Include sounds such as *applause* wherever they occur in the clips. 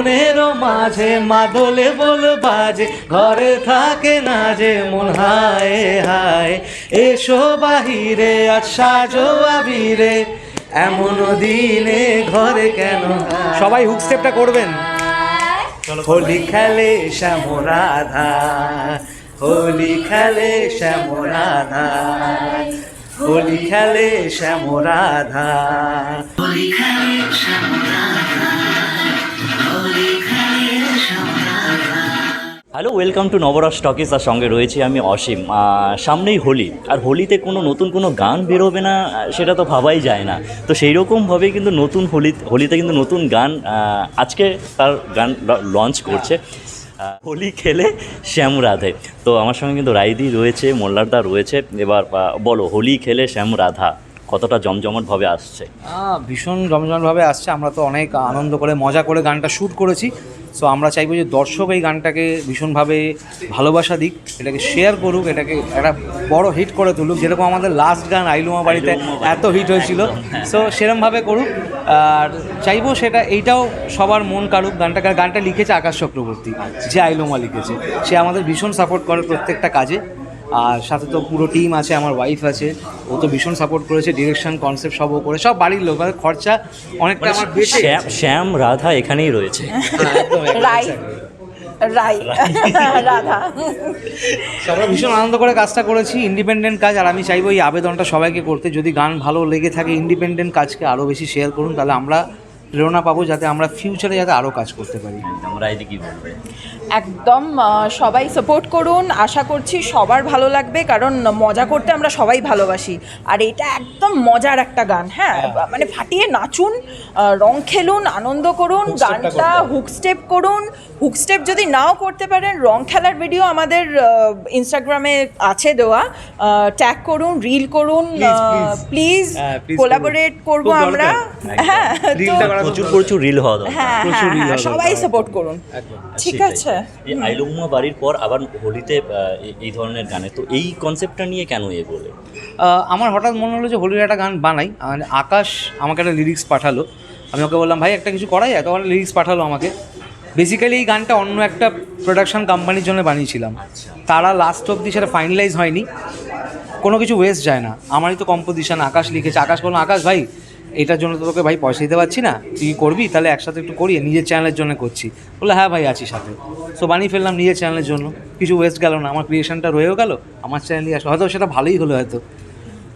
মনেরও মাঝে মাদলে বল বাজে ঘরে থাকে না যে মন হায় হায়। এসো বাহিরে আর সাজো আবিরে এমন দিনে ঘরে কেন সবাই হুক স্টেপটা করবেন। হোলি খেলে শ্যাম রাধা হোলি খেলে শ্যাম রাধা হোলি খেলে Shyam hello welcome to Nabaras talkies আর সঙ্গে রয়েছি আমি অসীম। সামনেই হোলি। আর হোলিতে কোনো নতুন কোনো গান বেরোবে না সেটা তো ভাবাই যায় না। তো সেই রকমভাবে কিন্তু নতুন হোলি হোলিতে কিন্তু নতুন গান আজকে তার গান লঞ্চ করছে। হোলি খেলে শ্যাম রাধে। তো আমার সঙ্গে কিন্তু রাইদি রয়েছে, মোল্লারদা রয়েছে। এবার বলো, হোলি খেলে শ্যাম রাধা। কতটা জমজমাটভাবে আসছে? ভীষণ জমজমভাবে আসছে। আমরা তো অনেক আনন্দ করে মজা করে গানটা শ্যুট করেছি। সো আমরা চাইব যে দর্শক এই গানটাকে ভীষণভাবে ভালোবাসা দিক এটাকে শেয়ার করুক এটাকে একটা বড় হিট করে তুলুক। যেরকম আমাদের লাস্ট গান আইলুমা বাড়িতে এত হিট হয়েছিল। সো সেরমভাবে করুক। আর চাইব সেটা এইটাও সবার মন কাড়ুক। গানটা গানটা লিখেছে আকাশ চক্রবর্তী যে আইলুমা লিখেছে। সে আমাদের ভীষণ সাপোর্ট করে প্রত্যেকটা কাজে। আর সাথে তো পুরো টিম আছে আমার ওয়াইফ আছে। ও তো ভীষণ সাপোর্ট করেছে ডিরেকশন কনসেপ্ট সব ও করে। সব বাড়ির লোক মানে খরচা অনেকটা আমার বেশি। শ্যাম শ্যাম রাধা এখানেই রয়েছে। রাই রাই *laughs* রাধা। আমরা ভীষণ আনন্দ করে কাজটা করেছি ইন্ডিপেন্ডেন্ট কাজ। আর আমি চাইব এই আবেদনটা সবাইকে করতে। যদি গান ভালো লেগে থাকে ইন্ডিপেন্ডেন্ট কাজকে আরও বেশি শেয়ার করুন তাহলে আমরা প্রেরণা পাবো যাতে আমরা ফিউচারে যাতে আরও কাজ করতে পারি। আমরা এদিকে বলবে একদম সবাই সাপোর্ট করুন। আশা করছি সবার ভালো লাগবে কারণ মজা করতে আমরা সবাই ভালোবাসি। আর এটা একদম মজার একটা গান হ্যাঁ? মানে ফাটিয়ে নাচুন রং খেলুন আনন্দ করুন গানটা হুক স্টেপ করুন। হুক স্টেপ যদি নাও করতে পারেন রং খেলার ভিডিও আমাদের ইনস্টাগ্রামে আছে দেওয়া। ট্যাগ করুন রিল করুন. প্লিজ হ্যাঁ, কোলাবোরেট করব। আমরা। হ্যাঁ তো প্রচুর প্রচুর রিল হওয়া দরকার। হ্যাঁ প্রচুর হ্যাঁ হ্যাঁ সবাই সাপোর্ট করুন। ঠিক আছে। এই আইলুমা বাড়ির পর আবার হোলিতে এই- ধরনের গানে। তো এই কনসেপ্টটা নিয়ে কেন এ বলে আমার হঠাৎ মনে হলো যে হোলির একটা গান বানাই। আর আকাশ আমাকে একটা লিরিক্স পাঠালো। আমি ওকে বললাম ভাই একটা কিছু করাই? এত লিরিক্স পাঠালো আমাকে। বেসিক্যালি এই গানটা অন্য একটা প্রোডাকশন কোম্পানির জন্য বানিয়েছিলাম। তারা লাস্ট অবধি সেটা ফাইনালাইজ হয়নি। কোনো কিছু ওয়েস্ট যায় না। আমারই তো কম্পোজিশন আকাশ লিখেছে। আকাশ বলল আকাশ ভাই এটার জন্য তো তোকে ভাই পয়সা দিতে পারছি না, তুই করবি? তাহলে একসাথে একটু করি নিজের চ্যানেলের জন্য করছি। বলে হ্যাঁ ভাই, আছি সাথে। সো বানিয়ে ফেললাম নিজের চ্যানেলের জন্য। কিছু ওয়েস্ট গেল না, আমার ক্রিয়েশনটা রয়েও গেল, আমার চ্যানেলই আসলো। হয়তো সেটা ভালোই হলো হয়তো।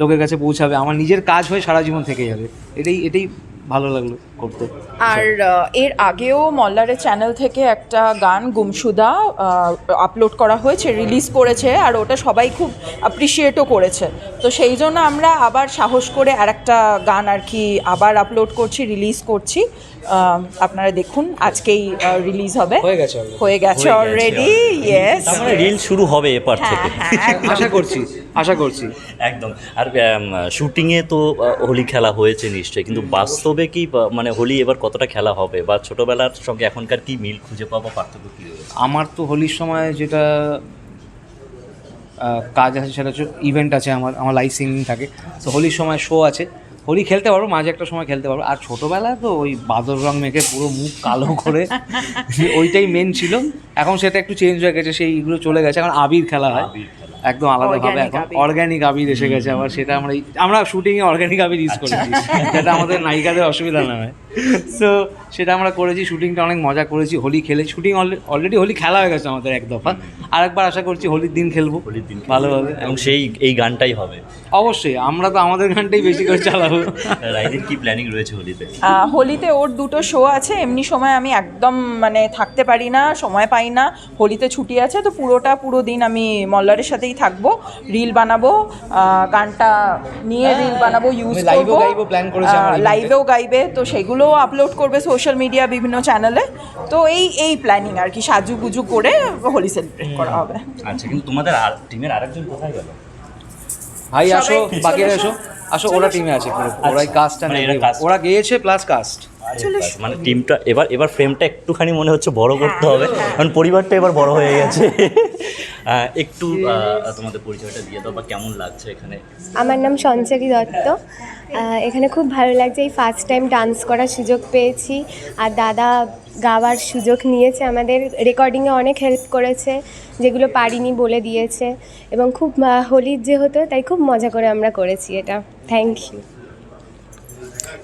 লোকের কাছে পৌঁছাবে, আমার নিজের কাজ হয়ে সারা জীবন থেকে যাবে। এটাই এটাই ভালো লাগল করতে। আর এর আগেও মল্লারের চ্যানেল থেকে একটা গান গুমসুদা আপলোড করা হয়েছে রিলিজ করেছে, আর ওটা সবাই খুব অ্যাপ্রিসিয়েটও করেছে। তো সেই জন্য আমরা আবার সাহস করে আর একটা গান আর কি আবার আপলোড করছি রিলিজ করছি। আপনারা দেখুন আজকেই রিলিজ হবে। হয়ে গেছে হয়ে গেছে অলরেডি। ইয়েস তার মানে রিল শুরু হবে এপার হ্যাঁ থেকে। হ্যাঁ আশা করছি আশা করছি। একদম। আর শুটিংয়ে তো হোলি খেলা হয়েছে নিশ্চয়ই কিন্তু বাস্তবে কি মানে হোলি এবার কতটা খেলা হবে? বা ছোটবেলার সঙ্গে এখনকার কি মিল খুঁজে পাবো পার্থক্য কি আমার তো হোলির সময় যেটা কাজ আছে সেটা হচ্ছে ইভেন্ট আছে আমার আমার লাইভ সিঙ্গিং থাকে। তো হোলির সময় শো আছে। হোলি খেলতে পারব মাঝে একটা সময় খেলতে পারব। আর ছোটবেলায় তো ওই বাদর রং মেখে পুরো মুখ কালো করে *laughs* ওইটাই মেন ছিল। এখন সেটা একটু চেঞ্জ হয়ে গেছে সেইগুলো চলে গেছে। এখন আবির খেলা হয়। একদম আলাদাভাবে এখন। অর্গ্যানিক আবির এসে গেছে আবার সেটা আমরা এই- আমরা শুটিংয়ে অর্গ্যানিক আবির ইউজ করেছি যেটা আমাদের নায়িকাদের অসুবিধা না হয়। সো সেটা আমরা করেছি শুটিংটা অনেক মজা করেছি হোলি খেলে শুটিং অলরেডি হোলি খেলা হয়ে গেছে আমাদের এক দফা। আরেকবার আশা করছি হোলির দিন খেলব। হোলির দিন ভালোভাবে। এবং সেই এই গানটাই হবে। অবশ্যই আমরা তো আমাদের গানটাই বেশি করে চালাবো। *laughs* রাইদের কি প্ল্যানিং রয়েছে হোলিতে? হোলিতে ওর দুটো শো আছে এমনি সময় আমি একদম মানে থাকতে পারি না সময় পাই না। হোলিতে ছুটি আছে তো পুরোটা পুরো দিন আমি মল্লারের সাথেই থাকব রিল বানাবো গানটা নিয়ে রিল বানাবো ইউজ করব। লাইভেও গাইবে তো সেগুলোও আপলোড করবে সোশ্যাল মিডিয়া বিভিন্ন চ্যানেলে তো এই এই প্ল্যানিং আর কি সাজু গুজু করে হোলি সেলিব্রেট করা হবে। আচ্ছা কিন্তু তোমাদের আর টিমের আরেকজন কোথায় গেল? ভাই আসো বাকি এসো। আসো ওরা টিমে আছে পুরো ওরাই কাজটা মানে ওরা গিয়েছে প্লাস কাস্ট মানে টিমটা এবার এবার ফ্রেমটা একটুখানি মনে হচ্ছে বড় করতে হ্যাঁ, হবে। কারণ পরিবারটা এবার বড় হয়ে গেছে। একটু তোমাদের পরিচয়টা দিয়ে দাও বা কেমন লাগছে এখানে? আমার নাম সঞ্চারী দত্ত। এখানে খুব ভালো লাগছে এই ফার্স্ট টাইম ডান্স করার সুযোগ পেয়েছি। আর দাদা গাওয়ার সুযোগ নিয়েছে আমাদের রেকর্ডিংয়ে অনেক হেল্প করেছে যেগুলো পারিনি বলে দিয়েছে। এবং খুব হোলির যে হতো তাই খুব মজা করে আমরা করেছি এটা। থ্যাংক ইউ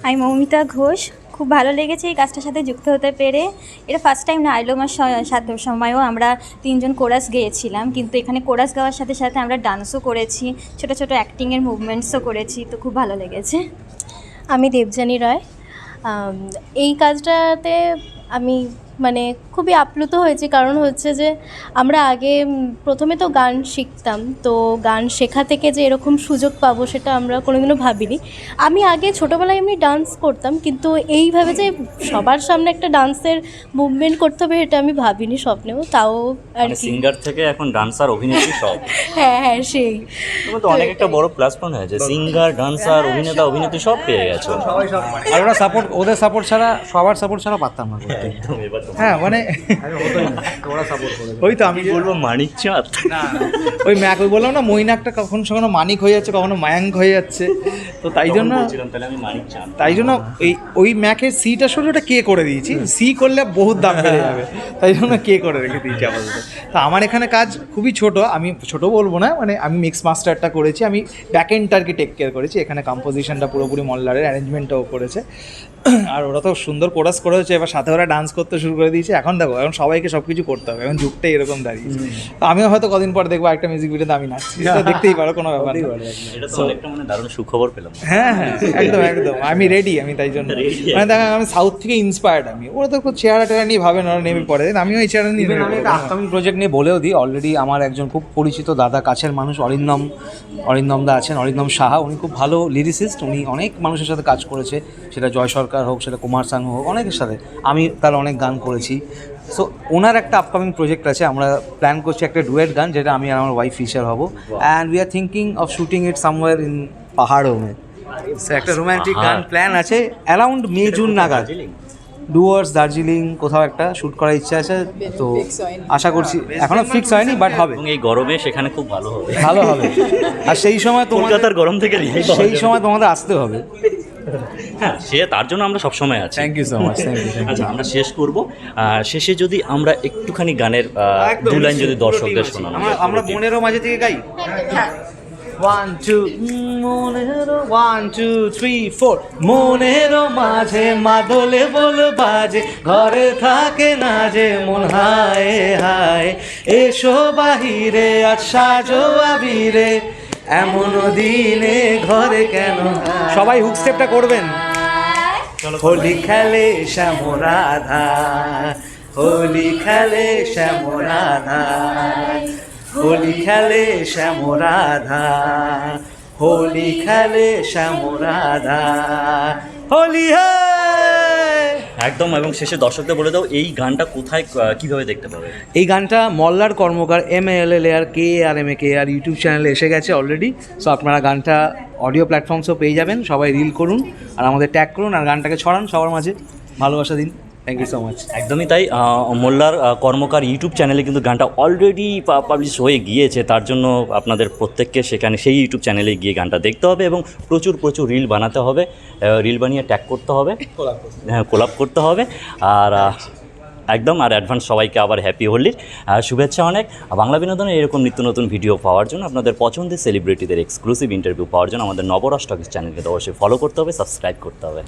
আমি মৌমিতা ঘোষ খুব ভালো লেগেছে এই কাজটার সাথে যুক্ত হতে পেরে। এটা ফার্স্ট টাইম না আইলোমার সাথে সময়ও আমরা তিনজন কোরাস গেয়েছিলাম, কিন্তু এখানে কোরাস গাওয়ার সাথে সাথে আমরা ডান্সও করেছি, ছোটো ছোটো অ্যাক্টিংয়ের মুভমেন্টসও করেছি, তো খুব ভালো লেগেছে। আমি দেবযানী রয়। এই কাজটাতে আমি মানে খুবই আপ্লুত হয়েছি। কারণ হচ্ছে যে আমরা আগে প্রথমে তো গান শিখতাম। তো গান শেখা থেকে যে এরকম সুযোগ পাবো সেটা আমরা কোনোদিনও ভাবিনি। আমি আগে ছোটোবেলায় এমনি ডান্স করতাম কিন্তু এইভাবে যে সবার সামনে একটা ডান্সের মুভমেন্ট করতে হবে এটা আমি ভাবিনি স্বপ্নেও। তাও আর মানে সিঙ্গার থেকে এখন ডান্সার অভিনেত্রী সব। *laughs* হ্যাঁ হ্যাঁ সেই। তো অনেক একটা বড় প্লাস পয়েন্ট হয়েছে। সিঙ্গার ডান্সার অভিনেতা অভিনেত্রী সব পেয়ে গেছো। আর ওরা সাপোর্ট ওদের সাপোর্ট ছাড়া সবার সাপোর্ট ছাড়া পারতাম না। করতে। হ্যাঁ মানে ওই তো আমি বলব মানিক চাঁদ? ওই ম্যাক ওই বললাম না মৈনাকটা কখনো কখনো মানিক হয়ে যাচ্ছে কখনো মায়াঙ্ক হয়ে যাচ্ছে। তো তাই জন্য তাই জন্য এই ওই ম্যাকের সিটা শুধু ওটা কে করে দিয়েছি? সি করলে বহুত দাম বেড়ে যাবে। তাই জন্য কে করে রেখে দিয়েছি আপাতত। তো আমার এখানে কাজ খুবই ছোট আমি ছোট বলব না মানে আমি মিক্স মাস্টারটা করেছি আমি ব্যাক এন্ডটাকে টেক কেয়ার করেছি এখানে কম্পোজিশনটা পুরোপুরি মল্লারের অ্যারেঞ্জমেন্টটাও করেছে। আর ওরা তো সুন্দর কোরাস করেছে এবার সাথে ওরা ডান্স করতে শুরু করে দিয়েছে। এখন দেখো এখন সবাইকে সব কিছু করতে হবে। এখন যুগটাই এরকম দাঁড়িয়েছে। আমিও হয়তো কদিন পর দেখব একটা মিউজিক ভিডিওতে আমি নাচছি। তো দেখতেই পারো কোনো ব্যাপার না। মানে দারুণ সুখবর পেলাম। হ্যাঁ হ্যাঁ একদম একদম। আমি রেডি আমি তাই জন্য। মানে দেখা আমি সাউথ থেকে ইন্সপায়ার্ড আমি। ওরা তো খুব চেহারা টেহারা নিয়ে ভাবে না ওরা নেমে পড়ে। আমিও এই চেহারা নিয়ে মানে আমি। একটা আপকামিং প্রজেক্ট নিয়ে বলেও দিই অলরেডি আমার একজন খুব পরিচিত দাদা কাছের মানুষ অরিন্দম অরিন্দম দা আছেন অরিন্দম সাহা। উনি খুব ভালো লিরিসিস্ট উনি অনেক মানুষের সাথে কাজ করেছে। সেটা জয় সরকার হোক সেটা কুমার সানু হোক অনেকের সাথে। আমি তার অনেক গান করেছি। সো ওনার একটা আপকামিং প্রজেক্ট আছে আমরা প্ল্যান করছি একটা ডুয়েট গান যেটা আমি আর আমার ওয়াইফ ফিচার হব। And we are thinking of shooting it somewhere in পাহাড়ও মে। সো একটা রোম্যান্টিক গান প্ল্যান আছে অ্যারাউন্ড মে জুন নাগাদ ডুয়ার্স দার্জিলিং? কোথাও একটা শ্যুট করার ইচ্ছা আছে তো আশা করছি এখনও ফিক্স হয়নি বাট হবে। এই গরমে সেখানে খুব ভালো হবে। ভালো হবে। আর সেই সময় তোমাদের কলকাতার গরম থেকে সেই সময় তোমাদের আসতে হবে। হ্যাঁ সে তার জন্য আমরা সবসময় আছি। Thank you so much thank you আচ্ছা আমরা শেষ করব। শেষে যদি আমরা একটুখানি গানের দু লাইন যদি দর্শকদের শোনানো আমরা। মনেরও মাঝে থেকে গাই? ওয়ান টু মনেরও ওয়ান টু থ্রি ফোর মনেরও মাঝে মাদলে বল বাজে ঘরে থাকে না যে মন হায় হায়। এসো বাহিরে আজ সাজো আবিরে। এমন দিনে ঘরে কেন সবাই হুক স্টেপটা করবেন। হোলি খেলে শ্যামরাধা হোলি খেলে শ্যামরাধা হোলি খেলে শ্যামরাধা হোলি খেলে শ্যামরাধা হোলি হে একদম, এবং শেষে দর্শকদের বলে দাও, এই গানটা কোথায় কীভাবে দেখতে পাবে? এই গানটা Mallar Karmakar M L L R K R M A K R YouTube চ্যানেলে এসে গেছে অলরেডি সো আপনারা গানটা অডিও প্ল্যাটফর্মসও পেয়ে যাবেন, সবাই রিল করুন, আর আমাদের ট্যাগ করুন, আর গানটাকে ছড়ান সবার মাঝে, ভালোবাসা দিন। থ্যাংক ইউ সো মাচ একদমই তাই মোল্লার কর্মকার ইউটিউব চ্যানেলে কিন্তু গানটা অলরেডি পাবলিশ হয়ে গিয়েছে তার জন্য আপনাদের প্রত্যেককে সেখানে সেই ইউটিউব চ্যানেলে গিয়ে গানটা দেখতে হবে এবং প্রচুর প্রচুর রিল বানাতে হবে রিল বানিয়ে ট্যাগ করতে হবে। হ্যাঁ কোলাপ করতে হবে। আর একদম আর অ্যাডভান্স সবাইকে আবার হ্যাপি হোলির শুভেচ্ছা অনেক। বাংলা বিনোদনের এরকম নিত্য নতুন ভিডিও পাওয়ার জন্য আপনাদের পছন্দের সেলিব্রিটিদের এক্সক্লুসিভ ইন্টারভিউ পাওয়ার জন্য আমাদের নবরাষ্ট্র চ্যানেলকে অবশ্যই ফলো করতে হবে সাবস্ক্রাইব করতে হবে।